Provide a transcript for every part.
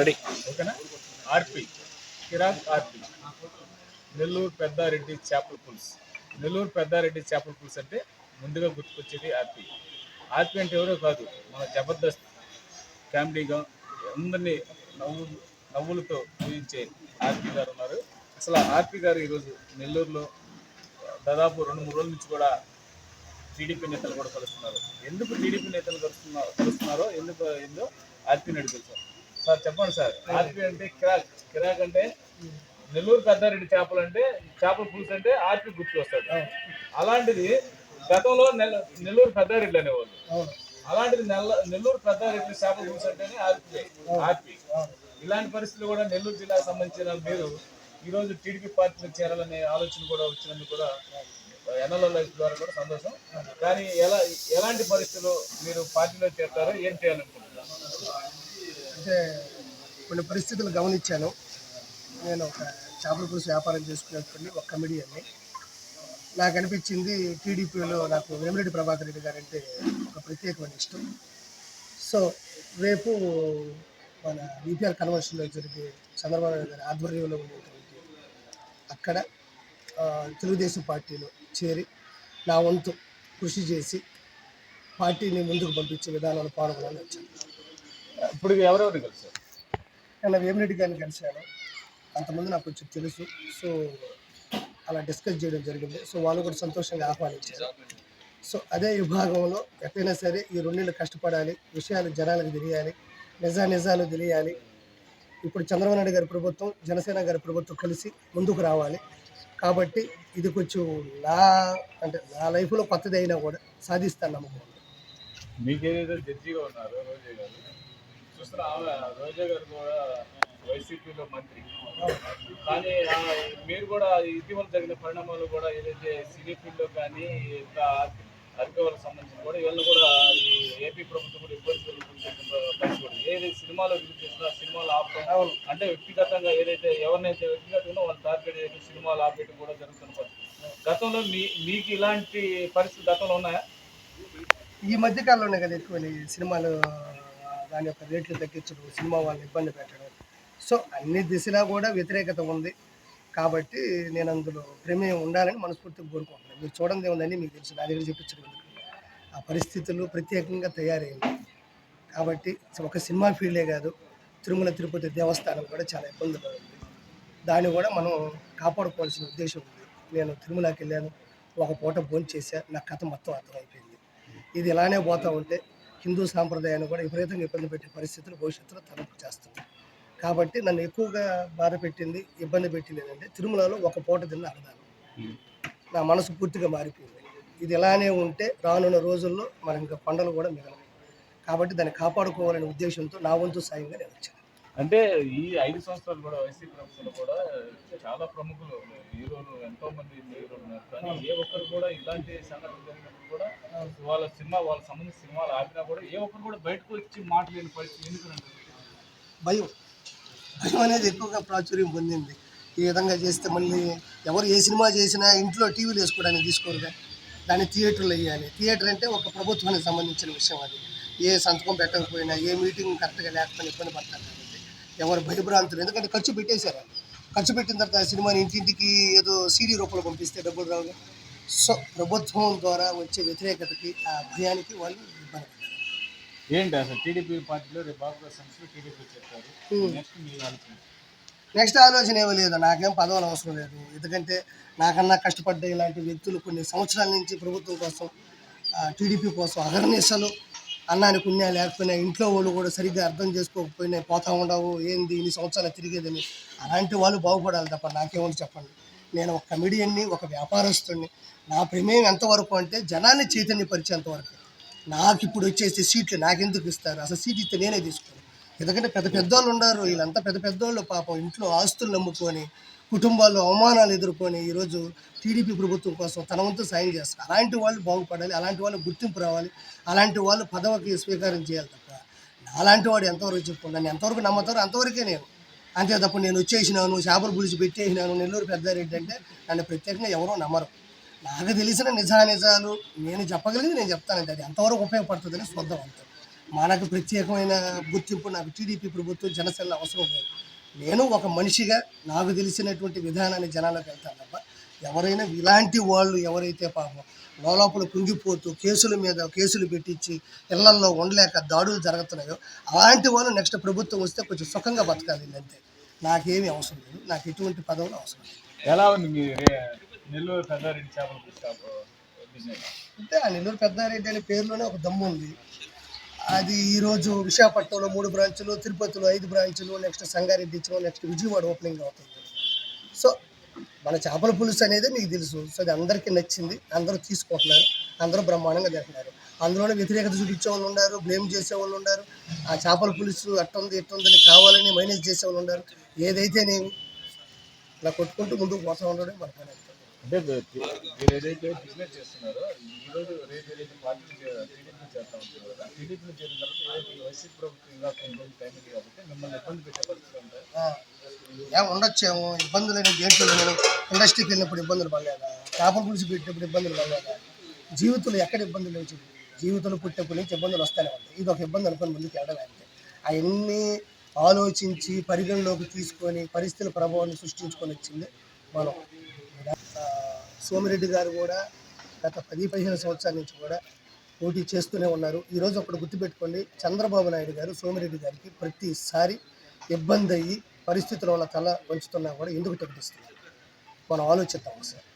Ready. ఓకేనా? ఆర్పి. కిరాక్ ఆర్పి. నెల్లూరు పెద్దారెడ్డి చేపల పులుసు. నెల్లూరు పెద్దారెడ్డి చేపల పులుసు అంటే ముందుగా గుర్తుకొచ్చేది ఆర్పి. ఆర్పి అంటే ఎవరో కాదు మన జబర్దస్త్ కామెడీగా అందరినీ నవ్వు నవ్వులతో ఊహించే ఆర్పి గారు ఉన్నారు. అసలు ఆర్పి గారు ఈరోజు నెల్లూరులో దాదాపు రెండు మూడు రోజుల నుంచి కూడా టీడీపీ నేతలు కూడా కలుస్తున్నారు. ఎందుకు టీడీపీ నేతలు కలుస్తున్నారు కలుస్తున్నారో ఎందుకు ఏందో ఆర్పీ అడిగారు సార్ చెప్పండి సార్. ఆర్పీ అంటే కిరాక్. కిరాక్ అంటే నెల్లూరు పెద్దారెడ్డి చేపలు అంటే చేపల పులుసు అంటే ఆర్పీ గుర్తు వస్తాడు అలాంటిది గతంలో నెల నెల్లూరు పెద్దారెడ్డి అనేవాళ్ళు. అలాంటిది నెల్ల నెల్లూరు పెద్దారెడ్డి చేపల పులుసు అంటేనే ఆర్పీ. ఆర్పీ. ఇలాంటి పరిస్థితులు కూడా నెల్లూరు జిల్లాకు సంబంధించిన మీరు ఈ రోజు టీడీపీ పార్టీలో చేరాలనే ఆలోచన కూడా వచ్చినందుకు కూడా ఎన్ఎల్ఓ లైఫ్ ద్వారా కూడా సంతోషం. కానీ ఎలా ఎలాంటి పరిస్థితుల్లో మీరు పార్టీలో చేరుతారో ఏం చేయాలనుకుంటున్నారు? అంటే కొన్ని పరిస్థితులు గమనించాను. నేను ఒక చేపల పులుసు వ్యాపారం చేసుకునేటువంటి ఒక కమిడియన్ని నాకు అనిపించింది టీడీపీలో నాకు వేమిరెడ్డి ప్రభాకర్ రెడ్డి గారు అంటే ఒక ప్రత్యేకమైన ఇష్టం. సో రేపు మన బీపీఆర్ కన్వర్షన్లో జరిగే చంద్రబాబు నాయుడు గారి ఆధ్వర్యంలో ఉండేటువంటి అక్కడ తెలుగుదేశం పార్టీలో చేరి నా వంతు కృషి చేసి పార్టీని ముందుకు పంపించే విధానాలు పాల్గొనాలని వచ్చాను ఇప్పుడు ఎవరెవరు కలిసారు నేను వేమిరెడ్డి గారిని కలిశాను. అంతమంది నాకు కొంచెం తెలుసు. సో అలా డిస్కస్ చేయడం జరిగింది. సో వాళ్ళు కూడా సంతోషంగా ఆహ్వానించారు. సో అదే విభాగంలో ఎక్కడైనా సరే ఈ రెండేళ్ళు కష్టపడాలి విషయాలు జనాలకు తెలియాలి నిజా నిజాలు తెలియాలి. ఇప్పుడు చంద్రబాబు నాయుడు గారి ప్రభుత్వం జనసేన గారి ప్రభుత్వం కలిసి ముందుకు రావాలి. కాబట్టి ఇది కొంచెం నా అంటే నా లైఫ్లో కొత్తది అయినా కూడా సాధిస్తాను నమ్మకం. మీకు జడ్జిగా ఉన్నారు చూస్తున్నా రోజా గారు కూడా వైసీపీలో మంత్రి. కానీ మీరు కూడా ఇటీవల జరిగిన పరిణామాలు కూడా ఏదైతే సినీ ఫీల్డ్లో కానీ ఇంకా అధికారులకు సంబంధించి కూడా వీళ్ళు కూడా ఈ ఏపీ ప్రభుత్వం కూడా ఇబ్బంది జరుగుతుంది. ఏదైతే సినిమాలో రిలీజ్ చేసినా సినిమాలు ఆపడం అంటే వ్యక్తిగతంగా ఏదైతే ఎవరినైతే వ్యక్తిగతంగా వాళ్ళు టార్గెట్ చేసి సినిమాలు ఆపేయడం కూడా జరుగుతున్న పరిస్థితి. గతంలో మీ మీకు ఇలాంటి పరిస్థితి గతంలో ఉన్నాయా? ఈ మధ్య కాలంలోనే కదా ఎక్కువ సినిమాలు. దాని యొక్క రేట్లు తగ్గించడం సినిమా వాళ్ళని ఇబ్బంది పెట్టడం. సో అన్ని దిశలా కూడా వ్యతిరేకత ఉంది. కాబట్టి నేను అందులో ప్రమేయం ఉండాలని మనస్ఫూర్తిగా కోరుకుంటున్నాను. మీరు చూడండి ఉందని మీకు తెలుసు. నా దగ్గర చెప్పించడం ఆ పరిస్థితులు ప్రత్యేకంగా తయారైంది. కాబట్టి ఒక సినిమా ఫీల్డే కాదు తిరుమల తిరుపతి దేవస్థానం కూడా చాలా ఇబ్బందులు ఉంది. దాన్ని కూడా మనం కాపాడుకోవాల్సిన ఉద్దేశం ఉంది. నేను తిరుమలకి వెళ్ళాను ఒక పూట భోజనం చేశా నా కథ మొత్తం అర్థమైపోయింది. ఇది ఇలానే పోతూ ఉంటే హిందూ సాంప్రదాయాన్ని కూడా విపరీతంగా ఇబ్బంది పెట్టే పరిస్థితులు భవిష్యత్తులో తలపు చేస్తుంది. కాబట్టి నన్ను ఎక్కువగా బాధ పెట్టింది ఇబ్బంది పెట్టింది ఏంటంటే తిరుమలలో ఒక పూట తిన్న అర్థాలు నా మనసు పూర్తిగా మారిపోయింది. ఇది ఇలానే ఉంటే రానున్న రోజుల్లో మనం ఇంకా పంటలు కూడా మిగలవు. కాబట్టి దాన్ని కాపాడుకోవాలనే ఉద్దేశంతో నా వంతు సాయంగా నేను వచ్చాను. అంటే ఈ ఐదు సంవత్సరాలు కూడా వైసీపీ ప్రభుత్వంలో కూడా చాలా ప్రముఖులు ఎంతో మంది మీరు ఉన్నారు. కానీ ఏ ఒక్కరు కూడా ఇలాంటి సంఘటన జరిగినప్పుడు కూడా వాళ్ళ సినిమా వాళ్ళ సంబంధించిన సినిమాలు ఆపినా కూడా ఏ ఒక్కరు కూడా బయటకు వచ్చి మాట్లాడిన పరిస్థితి ఎందుకంటే భయం. భయం అనేది ఎక్కువగా ప్రాచుర్యం పొందింది. ఈ విధంగా చేస్తే మళ్ళీ ఎవరు ఏ సినిమా చేసినా ఇంట్లో టీవీలు వేసుకోవడానికి తీసుకోరుగా. దాన్ని థియేటర్లు వేయాలి. థియేటర్ అంటే ఒక ప్రభుత్వానికి సంబంధించిన విషయం అది. ఏ సంతకం పెట్టకపోయినా ఏ మీటింగ్ కరెక్ట్గా లేకపోయినా ఇబ్బంది పడతారు కాబట్టి ఎవరు భయభ్రాంతులు. ఎందుకంటే ఖర్చు పెట్టేశారు. ఖర్చు పెట్టిన తర్వాత ఆ సినిమాని ఇంటింటికి ఏదో సీడీ రూపంలో పంపిస్తే డబ్బులు రావు సో ప్రభుత్వం ద్వారా వచ్చే వ్యతిరేకతకి ఆ భయానికి వాళ్ళు ఇబ్బంది ఏంటి అసలు టీడీపీ పార్టీలో రేపు టీడీపీ చెప్తారు నెక్స్ట్ ఆలోచన? నెక్స్ట్ ఆలోచన ఏమీ లేదు. నాకేం పదవులు అవసరం లేదు. ఎందుకంటే నాకన్నా కష్టపడ్డ ఇలాంటి వ్యక్తులు కొన్ని సంవత్సరాల నుంచి ప్రభుత్వం కోసం టీడీపీ కోసం అగర్నిసలు అన్నానికి పుణ్యా లేకపోయినా ఇంట్లో వాళ్ళు కూడా సరిగ్గా అర్థం చేసుకోకపోయినా పోతా ఉండవు ఏంది ఇన్ని సంవత్సరాలు తిరిగేదని అలాంటి వాళ్ళు బాగుపడాలి తప్ప నాకేమని చెప్పండి. నేను ఒక కమిడియన్ని ఒక వ్యాపారస్తుడిని నా ప్రమేయం ఎంతవరకు అంటే జనాన్ని చైతన్యపరిచేంత వరకు నాకు ఇప్పుడు వచ్చేసి సీట్లు నాకెందుకు ఇస్తారు? అసలు సీట్ ఇస్తే నేనే తీసుకుంటాను ఎందుకంటే పెద్ద పెద్దోళ్ళు ఉన్నారు వీళ్ళంతా పెద్ద పెద్దోళ్ళు పాపం. ఇంట్లో ఆస్తులు నమ్ముకొని కుటుంబాల్లో అవమానాలు ఎదుర్కొని ఈరోజు టీడీపీ ప్రభుత్వం కోసం తన వంతు సాయం చేస్తారు. అలాంటి వాళ్ళు బాగుపడాలి అలాంటి వాళ్ళు గుర్తింపు రావాలి అలాంటి వాళ్ళు పదవికి స్వీకారం చేయాలి తప్ప అలాంటి వాడు ఎంతవరకు చెప్పుకున్నాను ఎంతవరకు నమ్మతారో అంతవరకే నేను. అంతే తప్ప నేను వచ్చేసినాను చేపలు పులిచి పెట్టేసినాను నెల్లూరు పెద్దారెడ్డి అంటే నన్ను ప్రత్యేకంగా ఎవరో నమ్మరు. నాకు తెలిసిన నిజా నిజాలు నేను చెప్పగలిగింది నేను చెప్తానంటే అది ఎంతవరకు ఉపయోగపడుతుందని చూద్దాం అంతే మనకు ప్రత్యేకమైన గుర్తింపు నాకు టీడీపీ ప్రభుత్వం జనసేన అవసరం లేదు. నేను ఒక మనిషిగా నాకు తెలిసినటువంటి విధానాన్ని జనాలకు వెళ్తాను తప్ప ఎవరైనా ఇలాంటి వాళ్ళు ఎవరైతే పాపం లోపల కుంగిపోతూ కేసుల మీద కేసులు పెట్టించి ఇళ్ళల్లో ఉండలేక దాడులు జరుగుతున్నాయో అలాంటి వాళ్ళు నెక్స్ట్ ప్రభుత్వం వస్తే కొంచెం సుఖంగా బతకాలి అంతే. నాకేమీ అవసరం లేదు. నాకు ఎటువంటి పదవులు అవసరం లేదు. ఎలా ఉంది మీ నెల్లూరు పెద్దారెడ్డి చేపల అంటే ఆ నెల్లూరు పెద్దారెడ్డి అనే పేరులోనే ఒక దమ్ము ఉంది. అది ఈరోజు విశాఖపట్నంలో మూడు బ్రాంచులు తిరుపతిలో ఐదు బ్రాంచులు నెక్స్ట్ సంగారెడ్డి ఇచ్చిన నెక్స్ట్ విజయవాడ ఓపెనింగ్ అవుతుంది. సో మన చేపల పులుసు అనేది మీకు తెలుసు. సో అది అందరికీ నచ్చింది. అందరూ తీసుకుంటున్నారు. అందరూ బ్రహ్మాండంగా తింటున్నారు. అందులోనే వ్యతిరేకత చూపించే వాళ్ళు ఉన్నారు బ్లేమ్ చేసే వాళ్ళు ఉన్నారు. ఆ చేపల పులుసు అట్టుంది ఇట్టుందని కావాలని మైనస్ చేసే వాళ్ళు ఉన్నారు ఏదైతేనేమి ఇలా కొట్టుకుంటూ ముందుకు పోతా ఉండడం మన పని అంటే మీరు ఏదైతే బిజినెస్ చేస్తున్నారో ఈరోజు రేపు ఏదైతే పార్టీ టీడీపీ చేస్తా ఉంటారు కదా టీడీపీలో చేరిన తర్వాత ఏదైతే వైసీపీ ప్రభుత్వం ఇంకా కొన్ని రోజులు టైం ఉంది కాబట్టి మిమ్మల్ని ఇబ్బంది పెట్టే పరిస్థితి ఉంటాయి ఆ, ఏం ఉండొచ్చేమో ఇబ్బందులు అనేది దేంట్లో నేను ఇండస్ట్రీకి వెళ్ళినప్పుడు ఇబ్బందులు పడలేదా? చేపల గురించి పెట్టినప్పుడు ఇబ్బందులు పడలేదా? జీవితంలో ఎక్కడ ఇబ్బందులు లేవు జీవితంలో పుట్టినప్పటి నుంచి ఇబ్బందులు వస్తానే ఉంటాయి. ఇది ఒక ఇబ్బంది అనుకుని ముందుకు వెళ్ళడానికి అవన్నీ ఆలోచించి పరిగణలోకి తీసుకొని పరిస్థితుల ప్రభావాన్ని సృష్టించుకొని వచ్చింది మనం. సోమిరెడ్డి గారు కూడా గత పది పదిహేను సంవత్సరాల నుంచి కూడా పోటీ చేస్తూనే ఉన్నారు. ఈరోజు ఒకటి గుర్తుపెట్టుకోండి. చంద్రబాబు నాయుడు గారు సోమిరెడ్డి గారికి ప్రతిసారి ఇబ్బంది అయ్యి పరిస్థితుల వల్ల తల వంచుతున్నా కూడా ఎందుకు టికెట్ మనం ఆలోచిద్దాం ఒకసారి.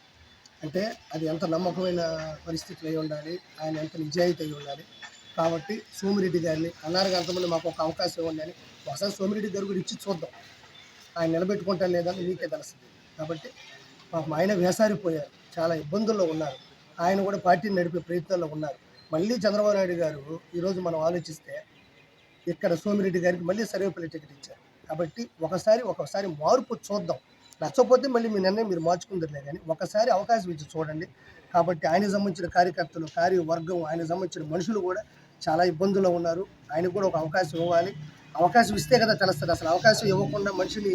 అంటే అది ఎంత నమ్మకమైన పరిస్థితులు అయి ఉండాలి ఆయన ఎంత నిజాయితీ అయి ఉండాలి. కాబట్టి సోమిరెడ్డి గారిని అన్నారు అంతమంది మాకు ఒక అవకాశం ఇవ్వండి అని ఒకసారి సోమిరెడ్డి గారు కూడా ఇచ్చి చూద్దాం. ఆయన నిలబెట్టుకుంటా లేదని మీకే తెలుస్తుంది. కాబట్టి పాపం ఆయన వేసారిపోయారు. చాలా ఇబ్బందుల్లో ఉన్నారు. ఆయన కూడా పార్టీని నడిపే ప్రయత్నాల్లో ఉన్నారు. మళ్ళీ చంద్రబాబు నాయుడు గారు ఈరోజు మనం ఆలోచిస్తే ఇక్కడ సోమిరెడ్డి గారికి మళ్ళీ సర్వేపల్లి టికెట్ ఇచ్చారు. కాబట్టి ఒకసారి ఒకసారి మార్పు చూద్దాం. నచ్చకపోతే మళ్ళీ మీ నిర్ణయం మీరు మార్చుకుందరులే కానీ ఒకసారి అవకాశం ఇచ్చి చూడండి. కాబట్టి ఆయనకు సంబంధించిన కార్యకర్తలు కార్యవర్గం ఆయనకు సంబంధించిన మనుషులు కూడా చాలా ఇబ్బందుల్లో ఉన్నారు. ఆయనకు కూడా ఒక అవకాశం ఇవ్వాలి. అవకాశం ఇస్తే కదా తెలుస్తుంది. అసలు అవకాశం ఇవ్వకుండా మనిషిని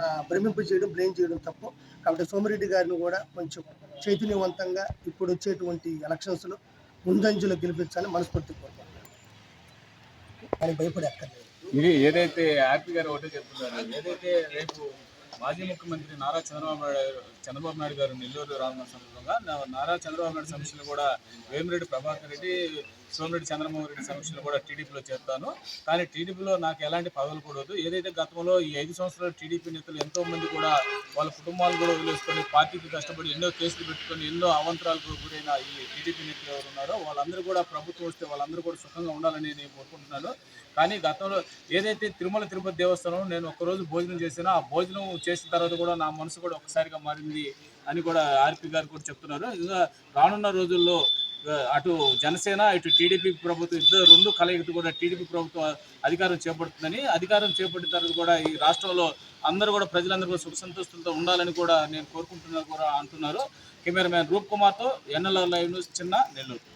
ఆ, భ్రమింప చేయడం బ్లేమ్ చేయడం తప్పు. కాబట్టి సోమిరెడ్డి గారిని కూడా కొంచెం చైతన్యవంతంగా ఇప్పుడు వచ్చేటువంటి ఎలక్షన్స్లో ముందంజలో గెలిపించాలని మనస్ఫూర్తి కోరుకుంటున్నాను కానీ భయపడే అక్కర్లేదు. ఇది ఏదైతే హ్యాపీ గారు ఒకటే చెప్తున్నారు ఏదైతే రేపు మాజీ ముఖ్యమంత్రి నారా చంద్రబాబు నాయుడు చంద్రబాబు నాయుడు గారు నెల్లూరు రానున్న సందర్భంగా నా- నారా చంద్రబాబు నాయుడు సమస్యలు కూడా వేమిరెడ్డి ప్రభాకర్ రెడ్డి సోమిరెడ్డి చంద్రమోహన్ రెడ్డి సమస్యలు కూడా టీడీపీలో చేస్తాను కానీ టీడీపీలో నాకు ఎలాంటి పదవులు కూడదు ఏదైతే గతంలో ఈ ఐదు సంవత్సరాలు టీడీపీ నేతలు ఎంతో మంది కూడా వాళ్ళ కుటుంబాలు కూడా వదిలేసుకొని పార్టీకి కష్టపడి ఎన్నో కేసులు పెట్టుకొని ఎన్నో అవంతరాలకు గురైన ఈ టీడీపీ నేతలు ఎవరు ఉన్నారో వాళ్ళందరూ కూడా ప్రభుత్వం వస్తే వాళ్ళందరూ కూడా సుఖంగా ఉండాలని నేను కోరుకుంటున్నాను. కానీ గతంలో ఏదైతే తిరుమల తిరుపతి దేవస్థానం నేను ఒక్కరోజు భోజనం చేసినా ఆ భోజనం చేసిన తర్వాత కూడా నా మనసు కూడా ఒక్కసారిగా మారింది. అని కూడా ఆర్పి గారు కూడా చెప్తున్నారు. ఇంకా రానున్న రోజుల్లో అటు జనసేన ఇటు టీడీపీ ప్రభుత్వం ఇద్దరు రెండు కలయికతో కూడా టీడీపీ ప్రభుత్వం అధికారం చేపడుతుందని అధికారం చేపట్టిన తర్వాత కూడా ఈ రాష్ట్రంలో అందరూ కూడా ప్రజలందరూ కూడా సుఖ సంతోషంతో ఉండాలని కూడా నేను కోరుకుంటున్నా కూడా అంటున్నారు. కెమెరామ్యాన్ రూప్ కుమార్తో ఎన్ఎల్ఆర్ లైవ్ న్యూస్ చిన్న నెల్లూరు.